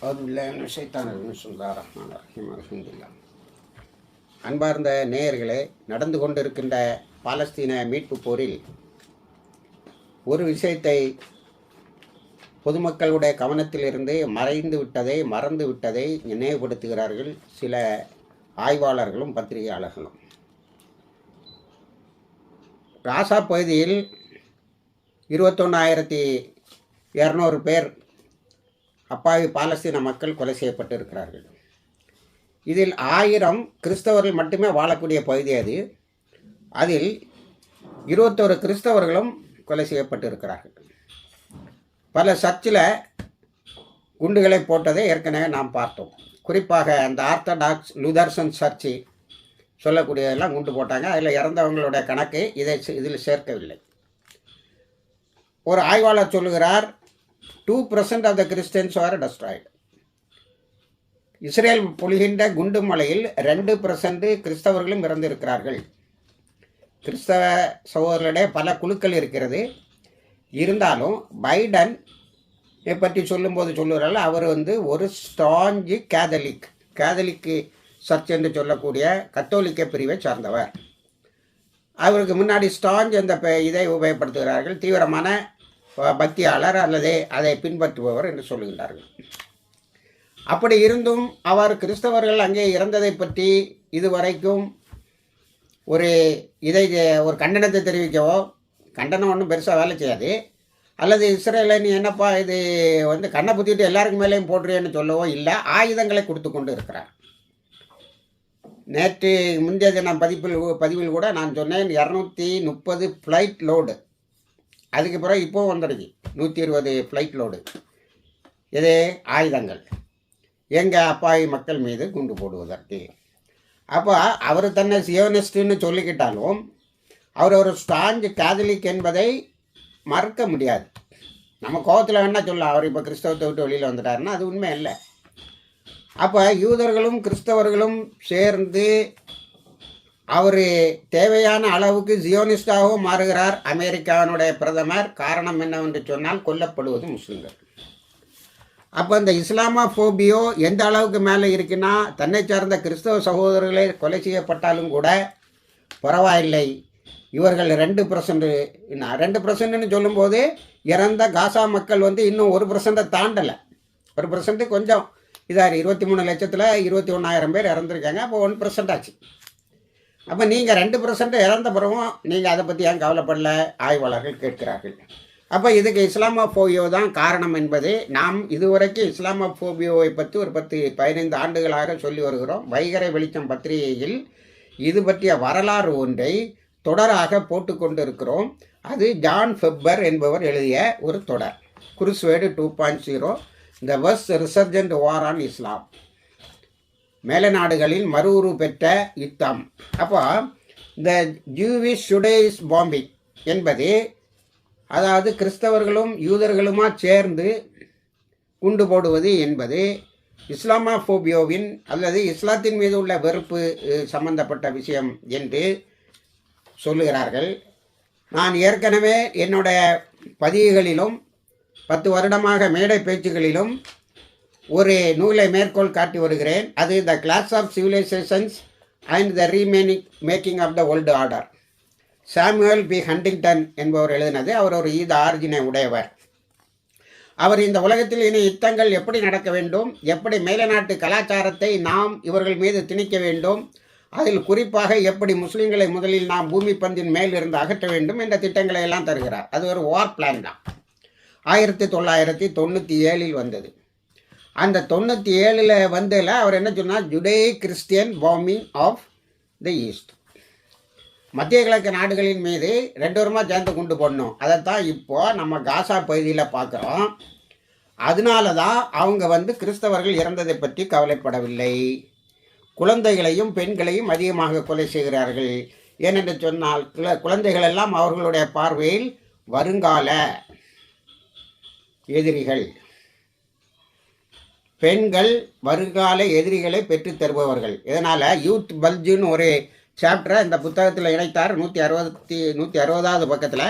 அவருடைய சைத்தான் சொல்லா ரஹ்மான் ரஹீம். அலமதுல்லா அன்பார்ந்த நேயர்களே நடந்து கொண்டிருக்கின்ற பாலஸ்தீன மீட்பு போரில் ஒரு விஷயத்தை பொதுமக்களுடைய கவனத்திலிருந்து மறைந்து விட்டதை மறந்து விட்டதை நினைவுபடுத்துகிறார்கள் சில ஆய்வாளர்களும் பத்திரிகையாளர்களும். ராசா பகுதியில் இருபத்தொன்னாயிரத்தி இரநூறு பேர் அப்பாவி பாலஸ்தீன மக்கள் கொலை செய்யப்பட்டு இருக்கிறார்கள் இதில் ஆயிரம் கிறிஸ்தவர்கள் மட்டுமே வாழக்கூடிய பகுதி அது. அதில் இருபத்தோரு கிறிஸ்தவர்களும் கொலை செய்யப்பட்டு இருக்கிறார்கள் பல சர்ச்சில் குண்டுகளை போட்டதை ஏற்கனவே நாம் பார்த்தோம். குறிப்பாக அந்த ஆர்த்தடாக்ஸ் லுதர்சன் சர்ச்சு சொல்லக்கூடியதெல்லாம் குண்டு போட்டாங்க. அதில் இறந்தவங்களுடைய கணக்கு இதை இதில் சேர்க்கவில்லை. ஒரு ஆய்வாளர் சொல்லுகிறார் two percent of the Christians are destroyed Israel பொழிகின்ற குண்டு மலையில் ரெண்டு பர்சன்ட் கிறிஸ்தவர்களும் இறந்திருக்கிறார்கள். கிறிஸ்தவ சகோதரர்களிடையே பல குழுக்கள் இருக்கிறது. இருந்தாலும் பைடன் பற்றி சொல்லும்போது சொல்லுகிறார்கள் அவர் வந்து ஒரு ஸ்டாஞ்சு கேதலிக் கேதலிக்கு சர்ச் என்று சொல்லக்கூடிய கத்தோலிக்க பிரிவை சார்ந்தவர். அவருக்கு முன்னாடி ஸ்டாஞ்ச் என்ற இதை உபயோகப்படுத்துகிறார்கள். தீவிரமான பக்தியாளர் அல்லது அதை பின்பற்றுபவர் என்று சொல்லுகிறார்கள் அப்படி இருந்தும் அவர் கிறிஸ்தவர்கள் அங்கே இறந்ததை பற்றி இதுவரைக்கும் ஒரு இதை ஒரு கண்டனத்தை தெரிவிக்கவோ கண்டனம் ஒன்றும் பெருசாக வேலை செய்யாது. அல்லது இஸ்ரேலை நீ என்னப்பா இது வந்து கண்ணை புத்திட்டு எல்லாருக்கும் மேலேயும் போடுறியன்னு சொல்லவோ இல்லை ஆயுதங்களை கொடுத்து கொண்டு இருக்கிறார். நேற்று முந்தைய தினம் பதிப்பில் பதிவில் கூட நான் சொன்னேன் இரநூத்தி முப்பது ஃப்ளைட் லோடு அதுக்கு பிறகு இப்போவும் வந்துடுது. நூற்றி இருபது ஃப்ளைட் லோடு இது ஆயுதங்கள். எங்கள் அப்பாவி மக்கள் மீது குண்டு போடுவதற்கு. அப்போ அவர் தன்னை சியோனிஸ்ட்டுன்னு சொல்லிக்கிட்டாலும் அவர் ஒரு ஸ்டாஞ்சு கேதலிக் என்பதை மறுக்க முடியாது. நம்ம கோபத்தில் வேணால் சொல்லலாம். அவர் இப்போ கிறிஸ்தவத்தை விட்டு வெளியில் வந்துட்டாருன்னா அது உண்மை இல்லை அப்போ யூதர்களும் கிறிஸ்தவர்களும் சேர்ந்து அவர் தேவையான அளவுக்கு ஜியோனிஸ்டாகவும் மாறுகிறார் அமெரிக்காவினுடைய பிரதமர். காரணம் என்னவென்று சொன்னால் கொல்லப்படுவது முஸ்லீம்கள். அப்போ இந்த இஸ்லாமோபியோ எந்த அளவுக்கு மேலே இருக்குன்னா தன்னை சார்ந்த கிறிஸ்தவ சகோதரர்களே கொலை செய்யப்பட்டாலும் கூட பரவாயில்லை. இவர்கள் ரெண்டு பர்சன்ட் ரெண்டு பர்சன்ட்னு சொல்லும்போது இறந்த காசா மக்கள் வந்து இன்னும் ஒரு பர்சன்ட்டை தாண்டலை. ஒரு பர்சன்ட்டு கொஞ்சம். இதாக இருபத்தி மூணு லட்சத்தில் இருபத்தி ஒன்றாயிரம் பேர் இறந்துருக்காங்க. அப்போ ஒன் பர்சன்ட் ஆச்சு. அப்போ நீங்கள் ரெண்டு பர்சன்ட் இறந்த பிறகும் நீங்கள் அதை பற்றி ஏன் கவலைப்படல? ஆய்வாளர்கள் கேட்கிறார்கள். அப்போ இதுக்கு இஸ்லாமோஃபோபியோ தான் காரணம் என்பது நாம் இதுவரைக்கும் இஸ்லாமோஃபோபியோவை பற்றி ஒரு பத்து பதினைந்து ஆண்டுகளாக சொல்லி வருகிறோம். வைகரை வெளிச்சம் பத்திரிகையில் இது பற்றிய வரலாறு ஒன்றை தொடராக போட்டுக்கொண்டு இருக்கிறோம் அது ஜான் ஃபெப்பர் என்பவர் எழுதிய ஒரு தொடர். Crusade two point zero the was resurgent war on Islam மேல நாடுகளில் மறு உரு பெற்ற யுத்தம். அப்போ இந்த ஜூவிஷ் சுடேஸ் பாம்பிங் என்பது அதாவது கிறிஸ்தவர்களும் யூதர்களுமா சேர்ந்து குண்டு போடுவது என்பது இஸ்லாமாஃபோபியோவின் அல்லது இஸ்லாத்தின் மீது உள்ள வெறுப்பு சம்பந்தப்பட்ட விஷயம் என்று சொல்லுகிறார்கள். நான் ஏற்கனவே என்னுடைய பதிவுகளிலும் பத்து வருடமாக மேடை பேச்சுகளிலும் ஒரு நூலை மேற்கோள் காட்டி வருகிறேன். அது the clash of civilizations and the remaining making of the world order Samuel P. Huntington என்பவர் எழுதினது. அவர் ஒரு ஈத ஆர்ஜினை உடையவர். அவர் இந்த உலகத்தில் இனி யுத்தங்கள் எப்படி நடக்க வேண்டும்? எப்படி மேலநாட்டு கலாச்சாரத்தை நாம் இவர்கள் மீது திணிக்க வேண்டும்? அதில் குறிப்பாக எப்படி முஸ்லீம்களை முதலில் நாம் பூமி பந்தின் மேல் இருந்து அகற்ற வேண்டும் என்ற திட்டங்களை எல்லாம் தருகிறார். அது ஒரு வார் பிளான் தான். ஆயிரத்தி தொள்ளாயிரத்தி தொண்ணூற்றி ஏழில் வந்தது. அந்த தொண்ணூற்றி ஏழில் வந்ததில் அவர் என்ன சொன்னார்? Judeo Christian warming of the east. மத்திய கிழக்கு நாடுகளின் மீது ரெண்டு வருமாக சேர்ந்து கொண்டு போடணும். அதைத்தான் இப்போது நம்ம காசா பகுதியில் பார்க்குறோம் அதனால தான் அவங்க வந்து கிறிஸ்தவர்கள் இறந்ததை பற்றி கவலைப்படவில்லை. குழந்தைகளையும் பெண்களையும் அதிகமாக கொலை செய்கிறார்கள். ஏனென்று சொன்னால் குழந்தைகள் எல்லாம் அவர்களுடைய பார்வையில் வருங்கால எதிரிகள். பெண்கள் வருங்கால எதிரிகளை பெற்றுத் தருபவர்கள். இதனால் யூத் பல்ஜுன்னு ஒரு சாப்டரை இந்த புத்தகத்தில் இணைத்தார். நூற்றி அறுபத்தி நூற்றி அறுபதாவது பக்கத்தில்.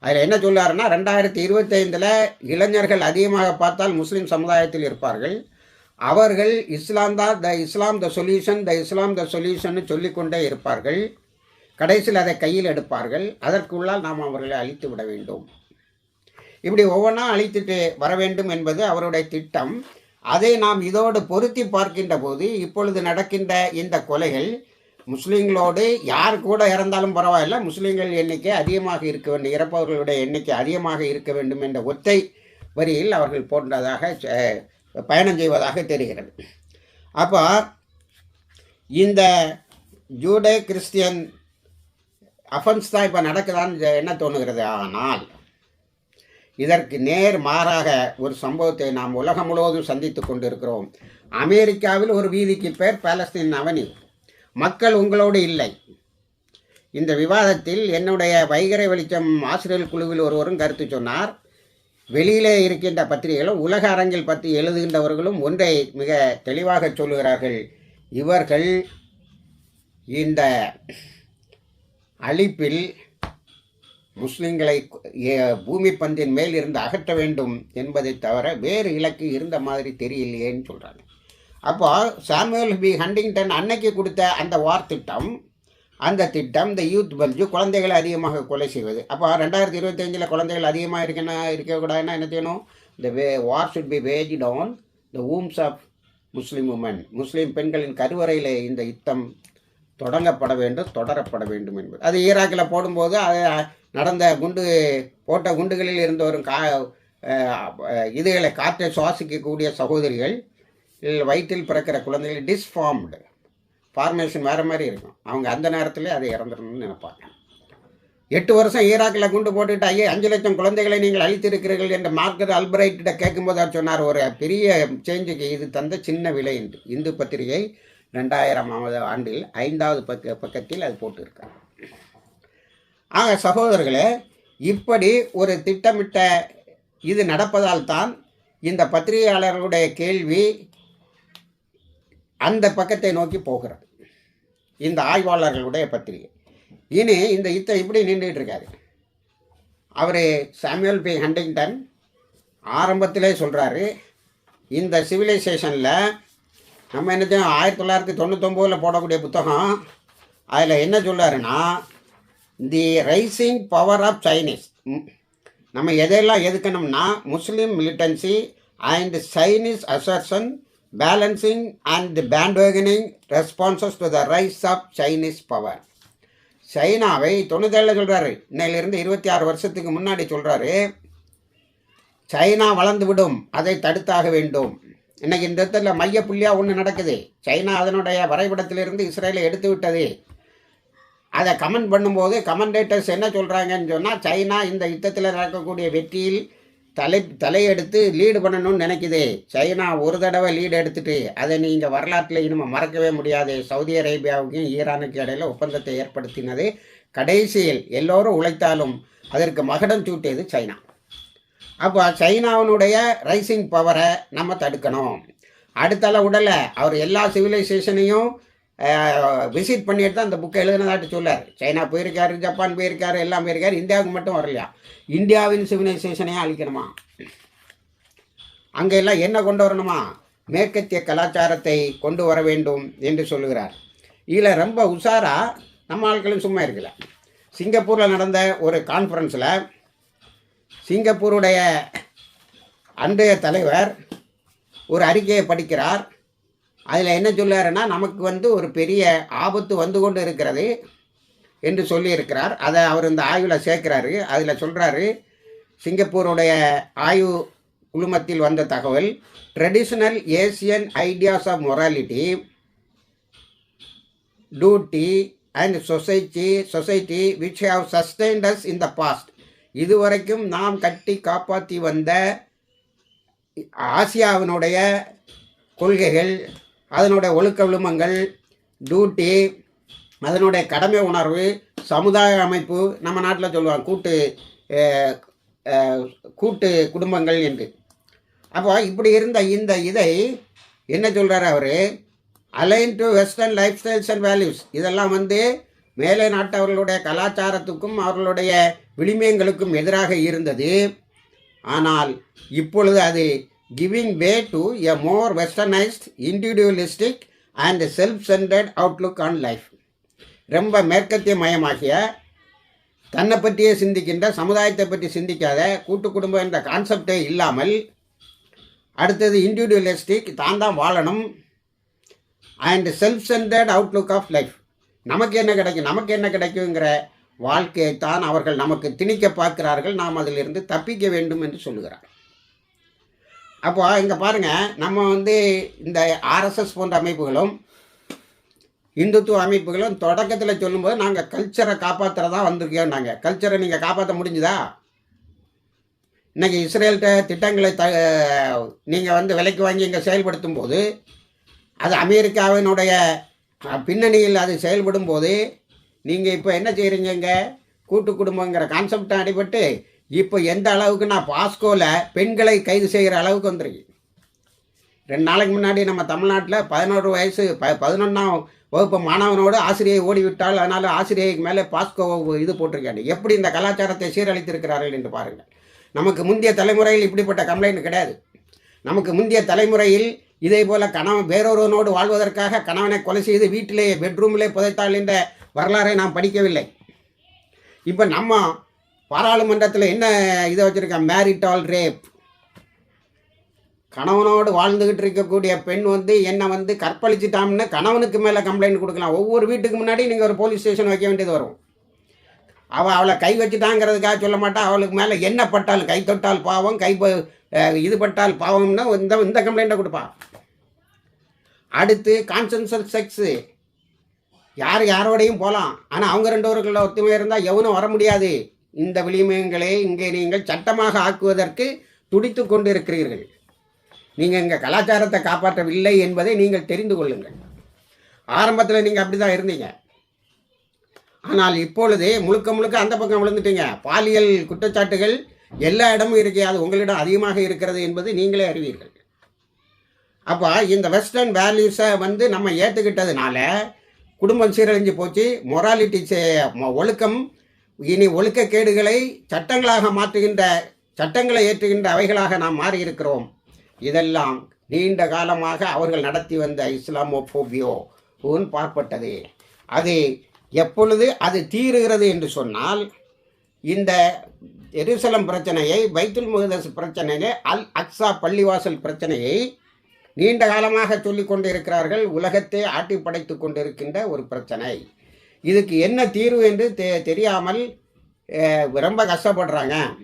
அதில் என்ன சொல்லாருன்னா ரெண்டாயிரத்தி இருபத்தைந்தில் இளைஞர்கள் அதிகமாக பார்த்தால் முஸ்லீம் சமுதாயத்தில் இருப்பார்கள். அவர்கள் இஸ்லாம் தான் த இஸ்லாம் the solution the Islam the solution சொல்லிக்கொண்டே இருப்பார்கள். கடைசியில் அதை கையில் எடுப்பார்கள். அதற்குள்ளால் நாம் அவர்களை அழித்து விட வேண்டும். இப்படி ஒவ்வொன்றா அழித்துட்டு வர வேண்டும் என்பது அவருடைய திட்டம். அதை நாம் இதோடு பொருத்தி பார்க்கின்ற போது இப்பொழுது நடக்கின்ற இந்த கொலைகள் முஸ்லீம்களோடு யார் கூட இறந்தாலும் பரவாயில்ல முஸ்லீம்கள் எண்ணிக்கை அதிகமாக இருக்க வேண்டும் இறப்பவர்களுடைய எண்ணிக்கை அதிகமாக இருக்க வேண்டும் என்ற ஒத்தை வரியில் அவர்கள் போன்றதாக பயணம் செய்வதாக தெரிகிறது. அப்போ இந்த ஜூடே கிறிஸ்டியன் அஃபன்ஸ் தான் இப்போ நடக்குதான்னு என்ன தோணுகிறது? ஆனால் இதற்கு நேர் மாறாக ஒரு சம்பவத்தை நாம் உலகம் முழுவதும் சந்தித்து கொண்டிருக்கிறோம். அமெரிக்காவில் ஒரு வீதிக்கு பேர் பாலஸ்தீன் அவனி. மக்கள் உங்களோடு இல்லை. இந்த விவாதத்தில் என்னுடைய வைகரை வெளிச்சம் ஆசிரியர் குழுவில் ஒருவரும் கருத்து சொன்னார். வெளியிலே இருக்கின்ற பத்திரிகைகளும் உலக அரங்கில் பற்றி எழுதுகின்றவர்களும் ஒன்றை மிக தெளிவாக சொல்லுகிறார்கள். இவர்கள் இந்த அழிப்பில் முஸ்லிம்களை பூமி பந்தின் மேல் இருந்து அகற்ற வேண்டும் என்பதை தவிர வேறு இலக்கு இருந்த மாதிரி தெரியலையேன்னு சொல்கிறாங்க அப்போ சாமுவல் பி ஹண்டிங்டன் அன்னைக்கு கொடுத்த அந்த வார் திட்டம் அந்த திட்டம் இந்த யூத் பல்ஜு குழந்தைகளை அதிகமாக கொலை செய்வது. அப்போ ரெண்டாயிரத்தி இருபத்தஞ்சில் குழந்தைகள் அதிகமாக இருக்கணும் இருக்கக்கூடாதுன்னா என்ன செய்யணும்? இந்த way war should be waged on the wombs of Muslim women முஸ்லீம் பெண்களின் கருவறையில் இந்த யுத்தம் தொடங்கப்பட வேண்டும் தொடரப்பட வேண்டும் என்பது. அது ஈராக்கில் போடும்போது அதை நடந்த குண்டு போட்ட குண்டுகளில் இருந்து வரும் கா இதுகளை காற்றை சுவாசிக்கக்கூடிய சகோதரிகள் வயிற்றில் பிறக்கிற குழந்தைகள் டிஸ்ஃபார்ம்டு ஃபார்மேஷன் வேறு மாதிரி இருக்கும். அவங்க அந்த நேரத்தில் அதை இறந்துடணும்னு நினைப்பாங்க. எட்டு வருஷம் ஈராக்கில் குண்டு போட்டுட்டு ஐயே அஞ்சு லட்சம் குழந்தைகளை நீங்கள் அழித்திருக்கிறீர்கள் என்று மார்க்கர் அல்பரைட்டிட்ட கேட்கும்போது அவர் சொன்னார் ஒரு பெரிய சேஞ்சுக்கு இது தந்த சின்ன விலை என்று. இந்து பத்திரிகை ரெண்டாயிரமாவது ஆண்டில் ஐந்தாவது பக்க பக்கத்தில் அது போட்டிருக்காங்க. ஆக சகோதரர்களே இப்படி ஒரு திட்டமிட்ட இது நடப்பதால் தான் இந்த பத்திரிகையாளர்களுடைய கேள்வி அந்த பக்கத்தை நோக்கி போகிறது. இந்த ஆய்வாளர்களுடைய பத்திரிகை. இனி இந்த யுத்தம் இப்படி நின்றுட்டு இருக்காரு. அவர் சாமுவல் பி. ஹண்டிங்டன் ஆரம்பத்திலே சொல்கிறாரு இந்த சிவிலைசேஷனில் நம்ம என்ன ஆயிரத்தி தொள்ளாயிரத்தி தொண்ணூத்தொம்போதில் போடக்கூடிய புத்தகம் அதில் என்ன சொல்கிறாருன்னா the rising power of Chinese நம்ம எதையெல்லாம் எதுக்கணும்னா Muslim militancy and Chinese assertion balancing and bandwagoning responses to the rise of Chinese power சைனாவை தொண்ணூத்தேழில் சொல்கிறாரு இன்னையிலிருந்து இருபத்தி ஆறு வருஷத்துக்கு முன்னாடி சொல்கிறாரு சைனா வளர்ந்து விடும். அதை தடுத்தாக வேண்டும். இன்னைக்கு இந்த இடத்துல மைய புள்ளியாக ஒன்று நடக்குது. சைனா அதனுடைய வரைபடத்திலிருந்து இஸ்ரேலை எடுத்து விட்டது. அதை கமெண்ட் பண்ணும்போது கமெண்டேட்டர்ஸ் என்ன சொல்கிறாங்கன்னு சொன்னால் சைனா இந்த யுத்தத்தில் நடக்கக்கூடிய வெற்றியில் தலை தலையெடுத்து லீடு பண்ணணும்னு நினைக்குது. சைனா ஒரு தடவை லீடு எடுத்துட்டு அதை நீங்கள் வரலாற்றில் இனிமேல் மறக்கவே முடியாது. சவுதி அரேபியாவுக்கும் ஈரானுக்கு இடையில் ஒப்பந்தத்தை ஏற்படுத்தினது கடைசியில் எல்லோரும் உழைத்தாலும் அதற்கு மகடம் சூட்டியது சைனா. அப்போ சைனாவினுடைய ரைசிங் பவரை நம்ம தடுக்கணும். அடுத்தளவு உடலை அவர் எல்லா சிவிலைசேஷனையும் விசிட் பண்ணிட்டு தான் அந்த புக்கை எழுதினதாட்டு சொல்லார் சைனா போயிருக்காரு ஜப்பான் போயிருக்காரு எல்லாம் போயிருக்காரு இந்தியாவுக்கு மட்டும் வரலையா? இந்தியாவின் சிவிலைசேஷனையும் அழிக்கணுமா? அங்கே எல்லாம் என்ன கொண்டு வரணுமா? மேற்கத்திய கலாச்சாரத்தை கொண்டு வர வேண்டும் என்று சொல்லுகிறார். இதில் ரொம்ப உஷாராக நம்ம ஆட்களும் சும்மா இருக்கல. சிங்கப்பூரில் நடந்த ஒரு கான்ஃபரன்ஸில் சிங்கப்பூருடைய அன்றைய தலைவர் ஒரு அறிக்கையை படிக்கிறார். அதில் என்ன சொல்றாருன்னா நமக்கு வந்து ஒரு பெரிய ஆபத்து வந்து கொண்டு இருக்கிறது என்று சொல்லியிருக்கிறார். அதை அவர் இந்த ஆய்வில் சேர்க்கிறாரு. அதில் சொல்கிறாரு சிங்கப்பூருடைய ஆய்வு குழுமத்தில் வந்த தகவல் traditional Asian ideas of morality duty and society society which have sustained us in the past இதுவரைக்கும் நாம் கட்டி காப்பாற்றி வந்த ஆசியாவினுடைய கொள்கைகள் அதனுடைய ஒழுக்க விழுமங்கள் டியூட்டி அதனுடைய கடமை உணர்வு சமுதாய அமைப்பு நம்ம நாட்டில் சொல்லுவாங்க. கூட்டு கூட்டு குடும்பங்கள் என்று. அப்போ இப்படி இருந்த இந்த இதை என்ன சொல்கிறார் அவர்? Align to western lifestyles and values இதெல்லாம் வந்து மேலை நாட்டவர்களுடைய கலாச்சாரத்துக்கும் அவர்களுடைய விளிமியங்களுக்கும் எதிராக இருந்தது. ஆனால் இப்பொழுது அது giving way to a more westernised individualistic and self centred outlook on life ரொம்ப மேற்கத்திய மயமாகிய தன்னை பற்றியே சிந்திக்கின்ற சமுதாயத்தை பற்றி சிந்திக்காத கூட்டு குடும்பம் என்ற கான்செப்டே இல்லாமல் அடுத்தது இண்டிவிஜுவலிஸ்டிக் தான் தான் வாழணும் and self centred outlook of life நமக்கு என்ன கிடைக்கும் நமக்கு என்ன கிடைக்குங்கிற வாழ்க்கையை தான் அவர்கள் நமக்கு திணிக்க பார்க்கிறார்கள். நாம் அதிலிருந்து தப்பிக்க வேண்டும் என்று சொல்லுகிறார். அப்போ இங்கே பாருங்கள் நம்ம வந்து இந்த ஆர்எஸ்எஸ் போன்ற அமைப்புகளும் இந்துத்துவ அமைப்புகளும் தொடக்கத்தில் சொல்லும்போது நாங்கள் கல்ச்சரை காப்பாற்றுறதா வந்திருக்கோம் நாங்கள் கல்ச்சரை நீங்கள் காப்பாற்ற முடிஞ்சுதா? இன்றைக்கி இஸ்ரேல்கிட்ட திட்டங்களை த நீங்கள் வந்து விலைக்கு வாங்கி இங்கே செயல்படுத்தும் போது அது அமெரிக்காவினுடைய பின்னணியில் அது செயல்படும் போது நீங்கள் இப்போ என்ன செய்கிறீங்க இங்கே? கூட்டு குடும்பங்கிற கான்செப்டை அடிபட்டு இப்போ எந்த அளவுக்கு நான் பாஸ்கோவில் பெண்களை கைது செய்கிற அளவுக்கு வந்துருக்கு. ரெண்டு நாளைக்கு முன்னாடி நம்ம தமிழ்நாட்டில் பதினோரு வயசு ப பதினொன்றாம் வகுப்பு மாணவனோடு ஆசிரியை ஓடிவிட்டால் அதனால் ஆசிரியைக்கு மேலே பாஸ்கோ இது போட்டிருக்காங்க. எப்படி இந்த கலாச்சாரத்தை சீரழித்திருக்கிறார்கள் என்று பாருங்கள். நமக்கு முந்தைய தலைமுறையில் இப்படிப்பட்ட கம்ப்ளைண்ட் கிடையாது. நமக்கு முந்தைய தலைமுறையில் இதே போல் கணவன் வேறொருவனோடு வாழ்வதற்காக கணவனை கொலை செய்து வீட்டிலேயே பெட்ரூமிலே புதைத்தாள் என்ற வரலாறை நாம் படிக்கவில்லை. இப்போ நம்ம பாராளுமன்றத்தில் என்ன இதை வச்சுருக்கோம் மேரிட்டால் ரேப் கணவனோடு வாழ்ந்துக்கிட்டு இருக்கக்கூடிய பெண் வந்து என்னை வந்து கற்பழிச்சிட்டாம்னு கணவனுக்கு மேலே கம்ப்ளைண்ட் கொடுக்கலாம். ஒவ்வொரு வீட்டுக்கு முன்னாடி நீங்கள் ஒரு போலீஸ் ஸ்டேஷன் வைக்க வேண்டியது வரும். அவள் அவளை கை வச்சுட்டாங்கிறதுக்காக சொல்ல மாட்டா. அவளுக்கு மேலே என்ன பட்டால் கை தொட்டால் பாவம் கை இது பட்டால் பாவம்னா இந்த இந்த கம்ப்ளைண்ட்டை கொடுப்பா. அடுத்து கான்சன்சல் செக்ஸு யார் யாரோடையும் போகலாம் ஆனால் அவங்க ரெண்டு பேருக்குள்ள ஒத்துமை இருந்தால் எவனும் வர முடியாது. இந்த விளிமயங்களை இங்கே நீங்கள் சட்டமாக ஆக்குவதற்கு துடித்து கொண்டிருக்கிறீர்கள். நீங்கள் இங்கே கலாச்சாரத்தை காப்பாற்றவில்லை என்பதை நீங்கள் தெரிந்து கொள்ளுங்கள். ஆரம்பத்தில் நீங்கள் அப்படி தான் இருந்தீங்க. ஆனால் இப்பொழுது முழுக்க முழுக்க அந்த பக்கம் விழுந்துட்டீங்க. பாலியல் குற்றச்சாட்டுகள் எல்லா இடமும் இருக்கே அது உங்களிடம் அதிகமாக இருக்கிறது என்பது நீங்களே அறிவீர்கள். அப்போ இந்த வெஸ்டர்ன் வேல்யூஸை வந்து நம்ம ஏற்றுக்கிட்டதுனால குடும்பம் சீரழிஞ்சு போச்சு. மொராலிட்டி ஒழுக்கம் இனி ஒழுக்கக்கேடுகளை சட்டங்களாக மாற்றுகின்ற சட்டங்களை ஏற்றுகின்ற அவைகளாக நாம் மாறியிருக்கிறோம். இதெல்லாம் நீண்ட காலமாக அவர்கள் நடத்தி வந்த இஸ்லாமோபோபியோ பார்ப்பட்டது. அது எப்பொழுது அது தீருகிறது என்று சொன்னால் இந்த எருசலம் பிரச்சனையை பைத்துல் முகதஸ் பிரச்சனையை அல் அக்ஸா பள்ளிவாசல் பிரச்சனையை நீண்ட காலமாக சொல்லிக் கொண்டிருக்கிறார்கள். உலகத்தை ஆட்டி படைத்து கொண்டிருக்கின்ற ஒரு பிரச்சனை. இதுக்கு என்ன தீர்வு என்று தெ தெரியாமல் ரொம்ப கஷ்டப்படுறாங்க.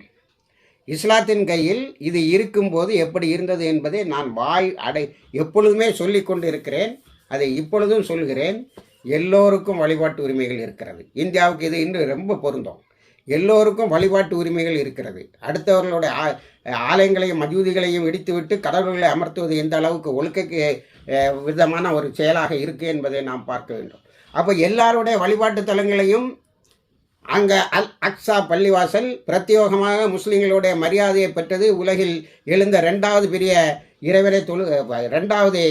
இஸ்லாத்தின் கையில் இது இருக்கும்போது எப்படி இருந்தது என்பதை நான் வாய் அடை எப்பொழுதுமே சொல்லி கொண்டு இருக்கிறேன் அதை இப்பொழுதும் சொல்கிறேன். எல்லோருக்கும் வழிபாட்டு உரிமைகள் இருக்கிறது. இந்தியாவுக்கு இது இன்று ரொம்ப பொருந்தும். எல்லோருக்கும் வழிபாட்டு உரிமைகள் இருக்கிறது. அடுத்தவர்களுடைய ஆ- ஆலயங்களையும் மஜூதிகளையும் இடித்துவிட்டு கடவுள்களை அமர்த்துவது எந்த அளவுக்கு ஒழுக்கக்கு விதமான ஒரு செயலாக இருக்குது என்பதை நாம் பார்க்க வேண்டும். அப்போ எல்லாருடைய வழிபாட்டு தலங்களையும் அங்கே அல் அக்ஸா பள்ளிவாசல் பிரத்யேகமாக முஸ்லீம்களுடைய மரியாதையை பெற்றது உலகில் எழுந்த ரெண்டாவது பெரிய இறைவனை தொழு ரெண்டாவது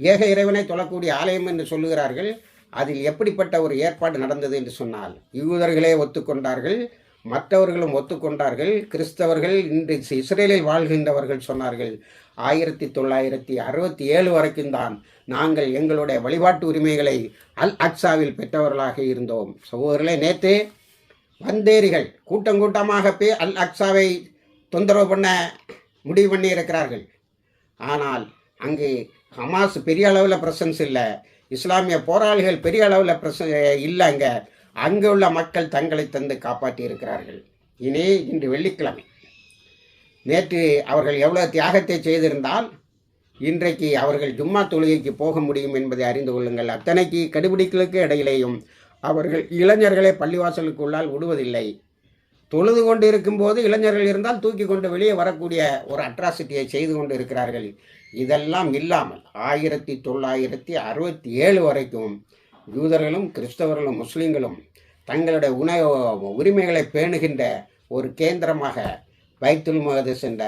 ஏக இறைவனை தொழக்கூடிய ஆலயம் என்று சொல்லுகிறார்கள். அதில் எப்படிப்பட்ட ஒரு ஏற்பாடு நடந்தது என்று சொன்னால் யூதர்களே ஒத்துக்கொண்டார்கள் மற்றவர்களும் ஒத்துக்கொண்டார்கள் கிறிஸ்தவர்கள் இன்று இஸ்ரேலில் வாழ்கின்றவர்கள் சொன்னார்கள் ஆயிரத்தி தொள்ளாயிரத்தி அறுபத்தி ஏழு வரைக்கும் தான் நாங்கள் எங்களுடைய வழிபாட்டு உரிமைகளை அல் அக்ஸாவில் பெற்றவர்களாக இருந்தோம். சகோதரர்களே நேற்று வந்தேரிகள் கூட்டம் கூட்டமாக போய் அல் அக்ஸாவை தொந்தரவு பண்ண முடிவு பண்ணி இருக்கிறார்கள் ஆனால் அங்கு ஹமாஸ் பெரிய அளவில் பிரசன்ஸ் இல்லை. இஸ்லாமிய போராளிகள் பெரிய அளவில் பிரச இல்லை அங்கே. அங்கே உள்ள மக்கள் தங்களை தந்து காப்பாற்றி இருக்கிறார்கள் இனி இன்று வெள்ளிக்கிழமை. நேற்று அவர்கள் எவ்வளோ தியாகத்தை செய்திருந்தால் இன்றைக்கு அவர்கள் ஜும்மா தொழுகைக்கு போக முடியும் என்பதை அறிந்து கொள்ளுங்கள். அத்தனைக்கு கடுபிடிகளுக்கு இடையிலேயும் அவர்கள் இளைஞர்களை பள்ளிவாசலுக்குள்ளால் விடுவதில்லை. தொழுது கொண்டு இருக்கும்போது இளைஞர்கள் இருந்தால் தூக்கி கொண்டு வெளியே வரக்கூடிய ஒரு அட்ராசிட்டியை செய்து கொண்டு இருக்கிறார்கள் இதெல்லாம் இல்லாமல் ஆயிரத்தி தொள்ளாயிரத்தி அறுபத்தி ஏழு வரைக்கும் யூதர்களும் கிறிஸ்தவர்களும் முஸ்லீம்களும் தங்களுடைய உணவு உரிமைகளை பேணுகின்ற ஒரு கேந்திரமாக பைத்துல் முகதஸ் என்ற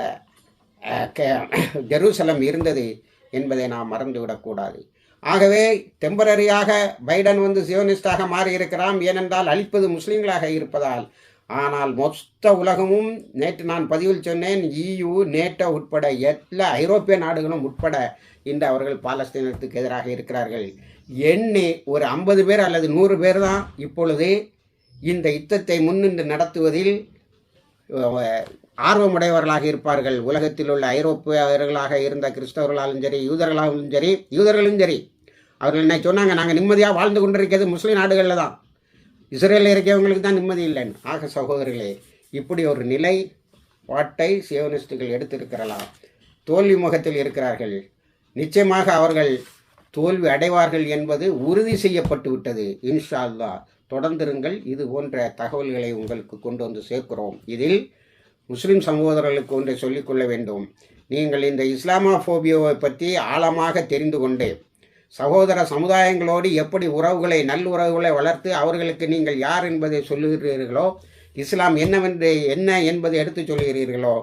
ஜெருசலம் இருந்தது என்பதை நாம் மறந்துவிடக்கூடாது ஆகவே டெம்பரரியாக பைடன் வந்து சியோனிஸ்டாக மாறியிருக்கிறான். ஏனென்றால் அழிப்பது முஸ்லீம்களாக இருப்பதால். ஆனால் மொத்த உலகமும் நேற்று நான் பதிவில் சொன்னேன் இயு நேட்டோ உட்பட எல்லா ஐரோப்பிய நாடுகளும் உட்பட இன்று அவர்கள் பாலஸ்தீனத்துக்கு எதிராக இருக்கிறார்கள். எண்ணி ஒரு ஐம்பது பேர் அல்லது நூறு பேர் தான் இப்பொழுது இந்த யுத்தத்தை முன்னின்று நடத்துவதில் ஆர்வமுடையவர்களாக இருப்பார்கள். உலகத்தில் உள்ள ஐரோப்பியர்களாக இருந்த கிறிஸ்தவர்களாலும் சரி யூதர்களாலும் சரி யூதர்களும் சரி. அவர்கள் என்ன சொன்னாங்க? நாங்கள் நிம்மதியாக வாழ்ந்து கொண்டிருக்கிறது முஸ்லீம் நாடுகளில் தான். இஸ்ரேலில் இருக்கிறவங்களுக்கு தான் நிம்மதி இல்லைன்னு. ஆக சகோதரர்களே இப்படி ஒரு நிலை பாட்டை சியோனிஸ்டுகள் எடுத்திருக்கிறலாம். தோல்வி முகத்தில் இருக்கிறார்கள். நிச்சயமாக அவர்கள் தோல்வி அடைவார்கள் என்பது உறுதி செய்யப்பட்டு விட்டது. இன்ஷா தொடர்ந்திருங்கள். இது போன்ற தகவல்களை உங்களுக்கு கொண்டு வந்து சேர்க்கிறோம். இதில் முஸ்லிம் சகோதரர்களுக்கு ஒன்றை சொல்லிக்கொள்ள வேண்டும். நீங்கள் இந்த இஸ்லாமோபியோவை பற்றி ஆழமாக தெரிந்து கொண்டு சகோதர சமுதாயங்களோடு எப்படி உறவுகளை நல்லுறவுகளை வளர்த்து அவர்களுக்கு நீங்கள் யார் என்பதை சொல்லுகிறீர்களோ இஸ்லாம் என்னவென்று என்ன என்பதை எடுத்து சொல்கிறீர்களோ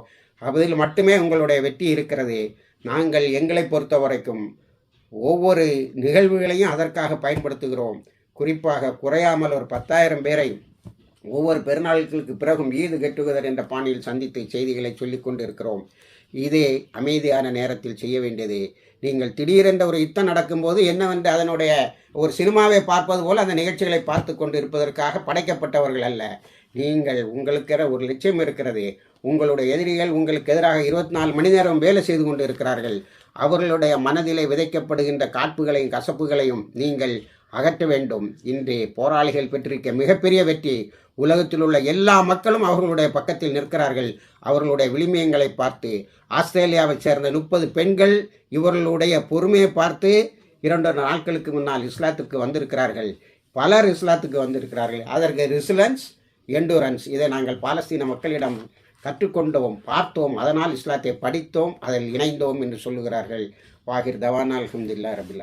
அதில் மட்டுமே உங்களுடைய வெற்றி இருக்கிறது. நாங்கள் எங்களை பொறுத்த வரைக்கும் ஒவ்வொரு நிகழ்வுகளையும் அதற்காக பயன்படுத்துகிறோம். குறிப்பாக குறையாமல் ஒரு பத்தாயிரம் பேரை ஒவ்வொரு பெருநாட்களுக்கு பிறகும் ஈது கெட்டுகதர் என்ற பாணியில் சந்தித்து செய்திகளை சொல்லிக் கொண்டிருக்கிறோம். இருக்கிறோம் அமைதியான நேரத்தில் செய்ய வேண்டியது. நீங்கள் திடீரென்ற ஒரு யுத்தம் நடக்கும்போது என்னவென்று அதனுடைய ஒரு சினிமாவை பார்ப்பது போல் அந்த நிகழ்ச்சிகளை பார்த்து கொண்டு இருப்பதற்காக படைக்கப்பட்டவர்கள் அல்ல. நீங்கள் உங்களுக்கிற ஒரு லட்சியம் இருக்கிறது. உங்களுடைய எதிரிகள் உங்களுக்கு எதிராக இருபத்தி நாலு மணி நேரம் வேலை செய்து கொண்டு இருக்கிறார்கள் அவர்களுடைய மனதிலே விதைக்கப்படுகின்ற காட்புகளையும் கசப்புகளையும் நீங்கள் அகற்ற வேண்டும். இன்று போராளிகள் பெற்றிருக்க மிகப்பெரிய வெற்றி. உலகத்தில் உள்ள எல்லா மக்களும் அவர்களுடைய பக்கத்தில் நிற்கிறார்கள். அவர்களுடைய விளிமயங்களை பார்த்து ஆஸ்திரேலியாவைச் சேர்ந்த முப்பது பெண்கள் இவர்களுடைய பொறுமையை பார்த்து இரண்டு நாட்களுக்கு முன்னால் இஸ்லாத்துக்கு வந்திருக்கிறார்கள். பலர் இஸ்லாத்துக்கு வந்திருக்கிறார்கள். அதற்கு ரிசிலன்ஸ் எண்டூரன்ஸ் இதை நாங்கள் பாலஸ்தீன மக்களிடம் கற்றுக்கொண்டோம் பார்த்தோம். அதனால் இஸ்லாத்தை படித்தோம் அதில் இணைந்தோம் என்று சொல்லுகிறார்கள். வாகிர் தவானால் அல்ஹம்துலில்லாஹ் ரபில்லா